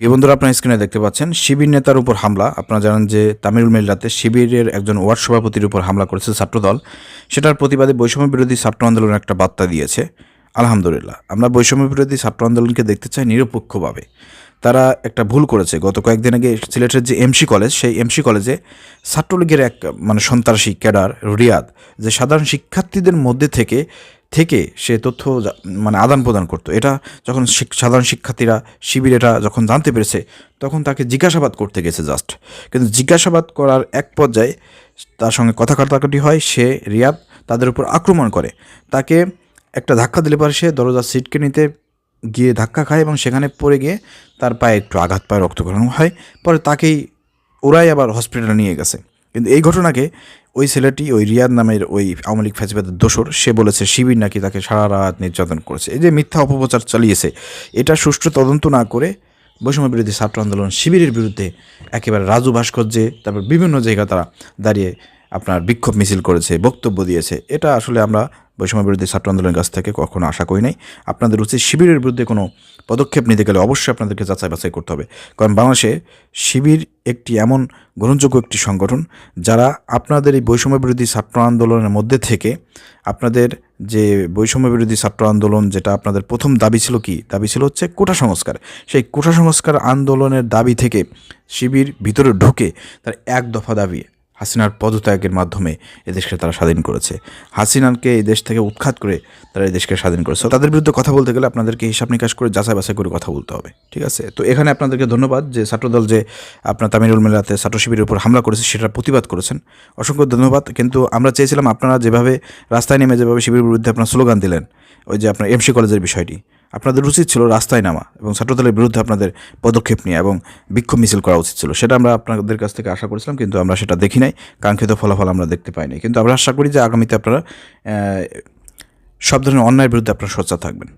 এই বন্ধুরা আপনার স্ক্রিনে দেখতে পাচ্ছেন, শিবির নেতার উপর হামলা। আপনারা জানেন যে তামিল মিল্লাতে শিবিরের একজন ওয়ার্ড সভাপতির উপর হামলা করেছে ছাত্রদল। সেটার প্রতিবাদে বৈষম্য বিরোধী ছাত্র আন্দোলন একটা বার্তা দিয়েছে। আলহামদুলিল্লাহ। আমরা বৈষম্য বিরোধী ছাত্র আন্দোলনকে দেখতে চাই নিরপেক্ষভাবে। তারা একটা ভুল করেছে। গত কয়েকদিন আগে সিলেটের যে এমসি কলেজ সেই এমসি কলেজে ছাত্রলীগের এক মানে সন্ত্রাসী ক্যাডার রিয়াদ, যে সাধারণ শিক্ষার্থীদের মধ্যে থেকে থেকে সে তথ্য মানে আদান প্রদান করতো। এটা যখন সাধারণ শিক্ষার্থীরা শিবির এটা যখন জানতে পেরেছে, তখন তাকে জিজ্ঞাসাবাদ করতে গেছে জাস্ট কিন্তু জিজ্ঞাসাবাদ করার এক পর্যায়ে তার সঙ্গে কথা কাটাকাটি হয়, সে রিয়াদ তাদের উপর আক্রমণ করে। তাকে একটা ধাক্কা দিলে পরে সে দরজার সিটকে নিতে গিয়ে ধাক্কা খায় এবং সেখানে পড়ে গিয়ে তার পায়ে একটু আঘাত পায়, রক্তক্ষরণ হয়। পরে তাকেই ওরাই আবার হসপিটালে নিয়ে গেছে। কিন্তু এই ঘটনাকে ওই ছেলেটি, ওই রিয়াদ নামের ওই আওয়ামী লীগ ফ্যাসিবাদের দোসর, সে বলেছে, শিবির নাকি তাকে সারা রাত নির্যাতন করেছে। এই যে মিথ্যা অপপ্রচার চালিয়েছে, এটা সুষ্ঠু তদন্ত না করে বৈষম্য বিরোধী ছাত্র আন্দোলন শিবিরের বিরুদ্ধে একেবারে রাজু ভাস্কর্যে, তারপর বিভিন্ন জায়গায় তারা দাঁড়িয়ে আপনার বিক্ষোভ মিছিল করেছে, বক্তব্য দিয়েছে। এটা আসলে আমরা বৈষম্য বিরোধী ছাত্র আন্দোলনের কাছ থেকে কখনো আশা করি নাই। আপনাদের উচিত শিবিরের বিরুদ্ধে কোনো পদক্ষেপ নিতে গেলে অবশ্যই আপনাদেরকে যাচাই বাছাই করতে হবে। কারণ বাংলাদেশে শিবির একটি এমন গ্রহণযোগ্য একটি সংগঠন যারা আপনাদের এই বৈষম্য বিরোধী ছাত্র আন্দোলনের মধ্যে থেকে আপনাদের যে বৈষম্য বিরোধী ছাত্র আন্দোলন যেটা আপনাদের প্রথম দাবি ছিল কি? দাবি ছিল হচ্ছে কোটা সংস্কার। সেই কোটা সংস্কার আন্দোলনের দাবি থেকে শিবির ভিতরে ঢুকে তার এক দফা দাবি হাসিনার পদত্যাগের মাধ্যমে এদেশকে তারা স্বাধীন করেছে। হাসিনাকে এই দেশ থেকে উৎখাত করে তারা এই দেশকে স্বাধীন করেছে। তাদের বিরুদ্ধে কথা বলতে গেলে আপনাদেরকে হিসাব নিকাশ করে যাচাই বাছাই করে কথা বলতে হবে, ঠিক আছে? তো এখানে আপনাদেরকে ধন্যবাদ যে ছাত্রদল যে আপনার তামিরুল মেলাতে ছাত্র শিবিরের উপর হামলা করেছে সেটার প্রতিবাদ করেছেন। অসংখ্য ধন্যবাদ। কিন্তু আমরা চেয়েছিলাম আপনারা যেভাবে রাস্তায় নেমে যেভাবে শিবিরের বিরুদ্ধে আপনার স্লোগান দিলেন, ওই যে আপনার এমসি কলেজের বিষয়টি আপনাদের উচিত ছিল রাস্তায় নামা এবং ছাত্রদলের বিরুদ্ধে আপনাদের পদক্ষেপ নেওয়া এবং বিক্ষোভ মিছিল করা উচিত ছিল। সেটা আমরা আপনাদের কাছ থেকে আশা করেছিলাম, কিন্তু আমরা সেটা দেখি নাই। কাঙ্ক্ষিত ফলাফল আমরা দেখতে পাইনি কিন্তু আমরা আশা করি যে আগামীতে আপনারা সব ধরনের অন্যায়ের বিরুদ্ধে আপনারা সোচ্চার থাকবেন।